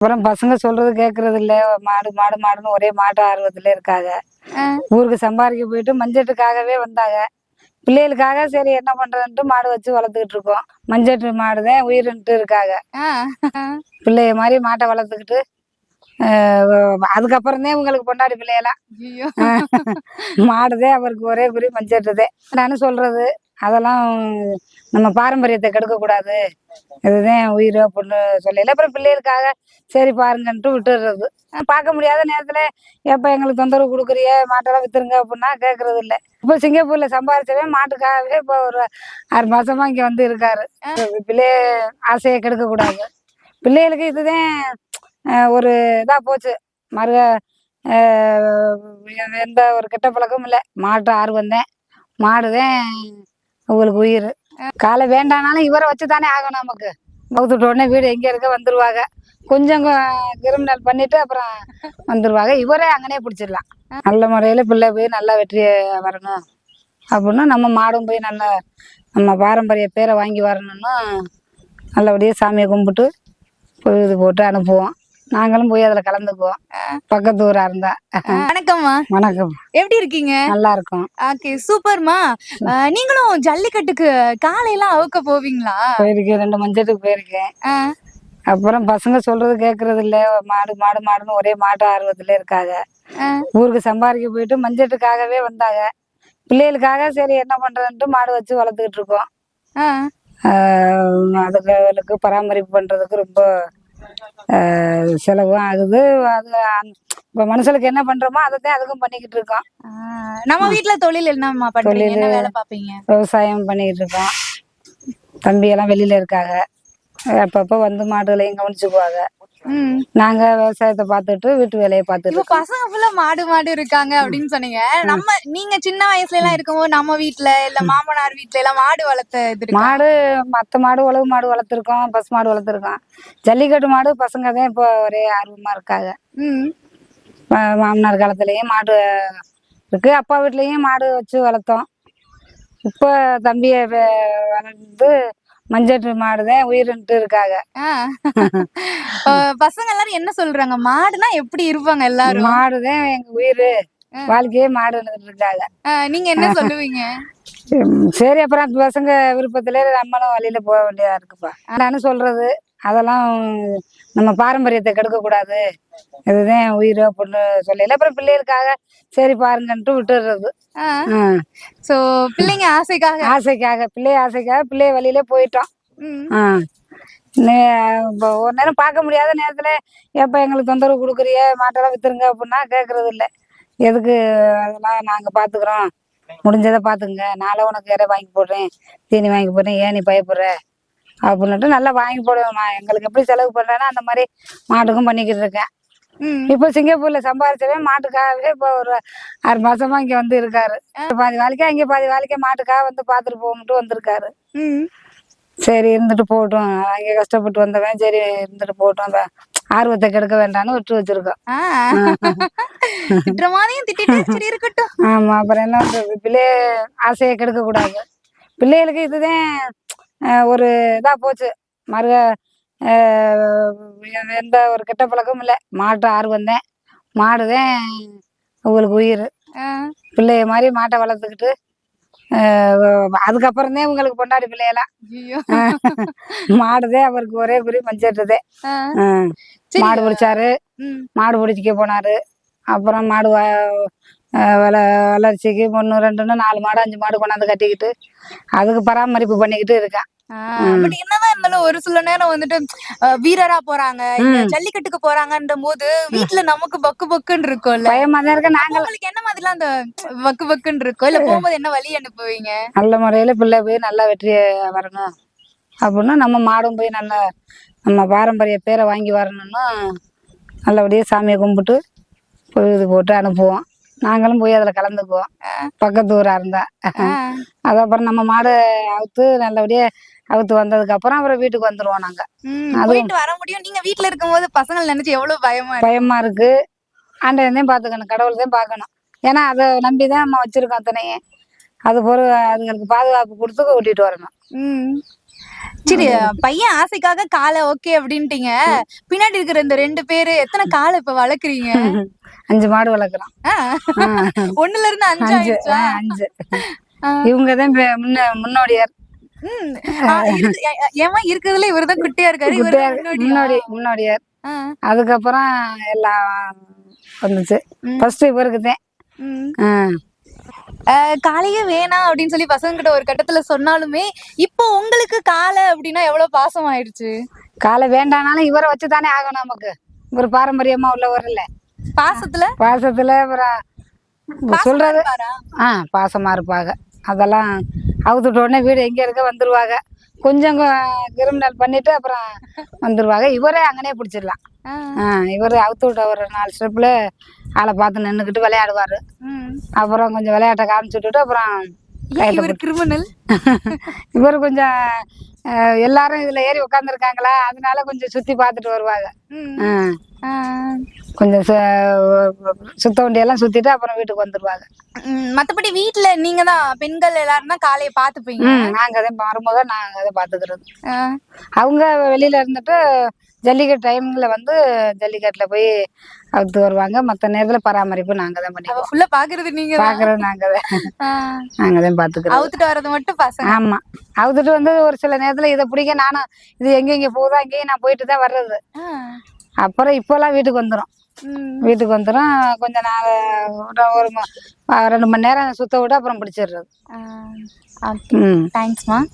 அப்புறம் பசங்க சொல்றது கேக்குறது இல்ல மாடு மாடு மாடுன்னு ஒரே மாட்டு ஆர்வத்துல இருக்காங்க. ஊருக்கு சம்பாதிக்க போயிட்டு மஞ்சட்டுக்காகவே வந்தாங்க. பிள்ளைகளுக்காக சரி என்ன பண்றதுன்ட்டு மாடு வச்சு வளர்த்துக்கிட்டு இருக்கோம். மஞ்சட்டு மாடுதான் உயிரின்ட்டு இருக்காங்க. பிள்ளைய மாதிரி மாட்டை வளர்த்துக்கிட்டு அதுக்கப்புறம் தான் இவங்களுக்கு பொண்டாடி பிள்ளையெல்லாம். மாடுதே அவருக்கு ஒரே குறி மஞ்சட்டுதே நான் சொல்றது அதெல்லாம் நம்ம பாரம்பரியத்தை கெடுக்க கூடாது இதுதான் உயிர் அப்படின்னு சொல்லல அப்புறம் பிள்ளைகளுக்காக சரி பாருங்கன்ட்டு விட்டுடுறது. பார்க்க முடியாத நேரத்துல எப்ப எங்களுக்கு தொந்தரவு கொடுக்குறிய? மாட்டெல்லாம் வித்துருங்க அப்படின்னா கேட்கறது இல்ல. இப்போ சிங்கப்பூர்ல சம்பாதிச்சவே மாட்டுக்காகவே இப்போ ஒரு ஆறு மாசமா இங்க வந்து இருக்காரு. பிள்ளைய ஆசையை கெடுக்க கூடாது பிள்ளைகளுக்கு இதுதான் ஒரு இதா போச்சு. அஹ், எந்த ஒரு கெட்ட பழக்கமும் இல்லை. மாட்டு ஆர்வம் தான் மாடுதான் உங்களுக்கு உயிர். காலை வேண்டானாலும் இவரை வச்சு தானே ஆகணும் நமக்கு. பகுத்துட்ட உடனே வீடு எங்கே இருக்க? வந்துருவாங்க. கொஞ்சம் கிரிமினல் பண்ணிட்டு அப்புறம் வந்துருவாங்க. இவரே அங்கனே பிடிச்சிடலாம். நல்ல முறையில் பிள்ளை போய் நல்லா வெற்றியை வரணும். அப்படின்னா நம்ம மாடும் போய் நல்ல நம்ம பாரம்பரிய பேரை வாங்கி வரணும்னு நல்லபடியாக சாமியை கும்பிட்டு பொழுது போட்டு அனுப்புவோம். நாங்களும் போய் அதில் கலந்துக்குவோம். பக்கத்து ஊரா இருந்தா. வணக்கம்மா. வணக்கம். எப்படி இருக்கீங்க? நல்லா இருக்கும். ஓகே சூப்பர்மா. நீங்களும் ஜல்லிக்கட்டுக்கு காலையெல்லாம் அவுக்க போவீங்களா? போயிருக்கேன். ரெண்டு மஞ்சத்துக்கு போயிருக்கேன். அப்புறம் பசங்க சொல்றது கேக்குறது இல்ல. மாடு மாடு மாடுன்னு ஒரே மாட்டு ஆர்வத்துல இருக்காங்க. ஊருக்கு சம்பாதிக்க போயிட்டு மஞ்சட்டுக்காகவே வந்தாங்க. பிள்ளைகளுக்காக சரி என்ன பண்றதுன்ட்டு மாடு வச்சு வளர்த்துக்கிட்டு இருக்கோம். அதுக்கு பராமரிப்பு பண்றதுக்கு ரொம்ப செலவும் ஆகுது அது இப்ப மனுஷனுக்கு என்ன பண்றோமோ அதை தான் அதுக்கும் பண்ணிக்கிட்டு இருக்கோம் நம்ம வீட்ல தொழில் என்னம்மா என்ன வேலை பாப்பீங்க? விவசாயம் பண்ணிக்கிட்டு இருக்கோம். தம்பி எல்லாம் வெளியில இருக்காங்க. அப்பப்போ வந்து மாடுகளையும் கவனிச்சுக்குவாங்க. ம். நாங்க விவசாயத்தை பார்த்துட்டு வீட்டு வேலையை பார்த்துட்டு இப்ப பசங்க ஃபுல்லா மாடு மாடு இருக்காங்க அப்படின்னு சொன்னீங்க. நம்ம நீங்க சின்ன வயசுல எல்லாம் இருக்கும்போது நம்ம வீட்ல இல்ல மாமனார் வீட்ல எல்லாம் மாடு வளர்த்த? மாடு மத்த மாடு உழவு மாடு வளர்த்துருக்கோம் பசு மாடு வளர்த்துருக்கோம். ஜல்லிக்கட்டு மாடு பசங்க தான் இப்போ ஒரே ஆர்வமா இருக்காங்க. மாமனார் காலத்துலயும் மாடு இருக்கு. அப்பா வீட்லயும் மாடு வச்சு வளர்த்தோம். இப்போ தம்பிய வளர்ந்து மஞ்சட்டு மாடு தான் உயிரின்ட்டு இருக்காங்க. பசங்க எல்லாரும் என்ன சொல்றாங்க? மாடுனா எப்படி இருப்பாங்க எல்லாரும்? மாடு தான் எங்க உயிர். வாழ்க்கையே மாடுன்னு இருக்காங்க. நீங்க என்ன சொல்லுவீங்க? சரி அப்புறம் பசங்க விருப்பத்திலே நம்மளும் வழியில போக வேண்டியதா இருக்குப்பா. நானும் சொல்றது அதெல்லாம் நம்ம பாரம்பரியத்தை கெடுக்க கூடாது. இதுதான் உயிர் அப்படின்னு சொல்லல அப்புறம் பிள்ளைகளுக்காக சரி பாருங்கன்ட்டு விட்டுடுறது. சோ பிள்ளைங்க ஆசைக்காக. ஆசைக்காக பிள்ளை ஆசைக்காக பிள்ளைய வழியில போயிட்டோம். இப்போ ஒரு நேரம் பார்க்க முடியாத நேரத்துல எப்ப எங்களுக்கு தொந்தரவு கொடுக்குறிய? மாட்டெல்லாம் வித்துருங்க அப்படின்னா கேட்கறது இல்ல எதுக்கு அதெல்லாம் நாங்க பாத்துக்கிறோம். முடிஞ்சதை பாத்துங்க நாளை உனக்கு இறை வாங்கி போடுறேன். தீனி வாங்கி போடுறேன். ஏன் நீ பயப்படுற? அப்படின்னுட்டு நல்லா வாங்கி போடுவேன் நான் எங்களுக்கு எப்படி செலவு பண்றேனோ அந்த மாதிரி மாட்டுக்கும் பண்ணிக்கிட்டு இருக்கேன். இப்போ சிங்கப்பூர்ல சம்பாதிச்சவே மாட்டுக்காகவே இப்போ ஒரு ஆறு மாசமா இங்க வந்து இருக்காரு. பாதி வாழ்க்கை அங்கே பாதி வாழ்க்கை மாட்டுக்காக வந்து பாத்துட்டு போகணுட்டு வந்திருக்காரு. சரி இருந்துட்டு போகட்டும். அங்கே கஷ்டப்பட்டு வந்தவன். சரி இருந்துட்டு போகட்டும். அந்த ஆர்வத்தை கெடுக்க வேண்டாம்னு விட்டு வச்சிருக்கோம். ஆமா அப்புறம் என்ன பிள்ளைய ஆசையை கெடுக்க கூடாது பிள்ளைகளுக்கு இதுதான் ஒரு இதா போச்சு மருக அஹ், எந்த ஒரு கெட்ட பழக்கமும் இல்லை மாட்டு ஆர்வம் தான் மாடுதான் உங்களுக்கு உயிர். பிள்ளைய மாதிரி மாட்டை வளர்த்துக்கிட்டு அதுக்கப்புறம் தான் உங்களுக்கு பொண்டாடி பிள்ளையெல்லாம். மாடுதே அவருக்கு ஒரே குறி மஞ்சட்டுதே. மாடு பிடிச்சாரு. மாடு பிடிச்சிக்க போனாரு அப்புறம் மாடு வள வளர்ச்சிக்கு ஒன்று ரெண்டுன்னு நாலு மாடு அஞ்சு மாடு கொண்டாந்து கட்டிக்கிட்டு அதுக்கு பராமரிப்பு பண்ணிக்கிட்டு இருக்கேன். but என்னதான் இருந்தாலும் ஒரு சில நேரம் வந்துட்டு வீரரா போறாங்க ஜல்லிக்கட்டுக்கு போறாங்கன்ற போது வீட்டுல நமக்கு பக்கு பக்குன்னு இருக்கும்ல. பயமா தான் இருக்க. நாங்கள் உங்களுக்கு என்ன மாதிரிலாம் அந்த பக்கு பக்குன்னு இருக்கும் இல்ல போகும்போது என்ன வழி அனுப்புவீங்க? நல்ல முறையில பிள்ளை போய் நல்லா வெற்றியை வரணும். அப்படின்னா நம்ம மாடும் போய் நல்ல நம்ம பாரம்பரிய பேரை வாங்கி வரணும்னு நல்லபடியாக சாமியை கும்பிட்டு பொழுது போட்டு அனுப்புவோம். நாங்களும் போய் அதில் கலந்துக்குவோம். பக்கத்து ஊரா இருந்தா. அது அப்புறம் நம்ம மாடு அவுத்து நல்லபடியா அவுத்து வந்ததுக்கு அப்புறம் அப்புறம் வீட்டுக்கு வந்துருவோம் நாங்க. போயிட்டு வர முடியும். நீங்க வீட்டுல இருக்கும்போது பசங்க நினைச்சு எவ்வளவு பயமா பயமா இருக்கு. ஆண்டவன் பார்த்துக்கணும் கடவுள் தான் பார்க்கணும். ஏன்னா அதை நம்பி தான் நம்ம வச்சிருக்கோம் அத்தனையும். அது பொறு அதுங்களுக்கு பாதுகாப்பு கொடுத்து கூட்டிட்டு வரணும். சரி பையன் ஆசைக்காக காலை ஓகே அப்படின்ட்டீங்க. பின்னாடி இருக்கிற இந்த ரெண்டு பேரு எத்தனை காலை இப்ப வளர்க்குறீங்க? அஞ்சு மாடு வளர்க்குறோம். ஒண்ணுல இருந்து அஞ்சு அஞ்சு அஞ்சு. ஆ. இவங்க தான் முன்ன முன்னோடியார். ஏமா இருக்கிறதுல இவர்தான் குட்டியா இருக்காரு? முன்னோடி முன்னோடியார். அதுக்கப்புறம் எல்லாம் வந்துச்சு. ஃபர்ஸ்ட் இவருக்கு காளையே வேணாம் அப்படின்னு சொல்லி பசங்க கிட்ட ஒரு கட்டத்துல சொன்னாலுமே இப்போ உங்களுக்கு காலை அப்படின்னா எவ்வளவு பாசம் ஆயிடுச்சு காலை வேண்டானாலும் இவரை வச்சு தானே ஆகணும் நமக்கு. இவர் பாரம்பரியமா உள்ளவர் இல்ல. பாசத்துல? பாசத்துல சொல்றது? ஆ பாசமா இருப்பாங்க. அதெல்லாம் அவுத்துட்ட உடனே வீடு எங்க இருக்க வந்துருவாங்க. கொஞ்சம் கிரிமினல் பண்ணிட்டு அப்புறம் வந்துருவாங்க. இவரே அங்கனே பிடிச்சிடலாம். இவர் அவுத்து விட்ட ஒரு நாலு ஸ்டெப்பில் ஆளை பார்த்து நின்றுக்கிட்டு விளையாடுவார். அப்புறம் கொஞ்சம் விளையாட்டை காமிச்சு விட்டுட்டு அப்புறம் இவர் கிரிமினல்? இவர் கொஞ்சம் எல்லாரும் இதில் ஏறி உட்காந்துருக்காங்களா அதனால கொஞ்சம் சுற்றி பார்த்துட்டு வருவாங்க. கொஞ்சம் சுத்த வண்டியெல்லாம் சுற்றிட்டு அப்புறம் வீட்டுக்கு வந்துடுவாங்க மத்தபடி வீட்ல நீங்க தான் பெண்கள் எல்லாரும் தான் காளையை பாத்துப்பீங்க ம் நாங்கள் தான் மருமக நாங்கள் அதை பார்த்துக்கிறது. ஆ, அவங்க வெளியில் இருந்துட்டு ஜல்லிக்கட்டு டைமில் வந்து ஜல்லிக்கட்டில் போய் அவுத்து வருவாங்க. மற்ற நேரத்தில் பராமரிப்பு நாங்கள் தான் அவ பண்ணிக்குவோம். ஃபுல்லா பாக்குறது நீங்க தான்? பார்க்குறது நாங்கள் தான். நாங்கள் தான் பார்த்துக்கிறோம் அவுத்துட்டு வர்றது மட்டும் பசங்க? ஆமாம் அவுத்துட்டு வந்து ஒரு சில நேரத்தில் இதை பிடிக்க நானும் இது எங்கெங்கே போகுதோ அங்கேயும் நான் போயிட்டு தான் வர்றது. அப்புறம் இப்போல்லாம் வீட்டுக்கு வந்துடும். வீட்டுக்கு வந்துடும் கொஞ்ச நாள் ஒரு- ரெண்டு மணி நேரம் சுத்த விட்டு அப்புறம் பிடிச்சிடுறது தேங்க்ஸ்மா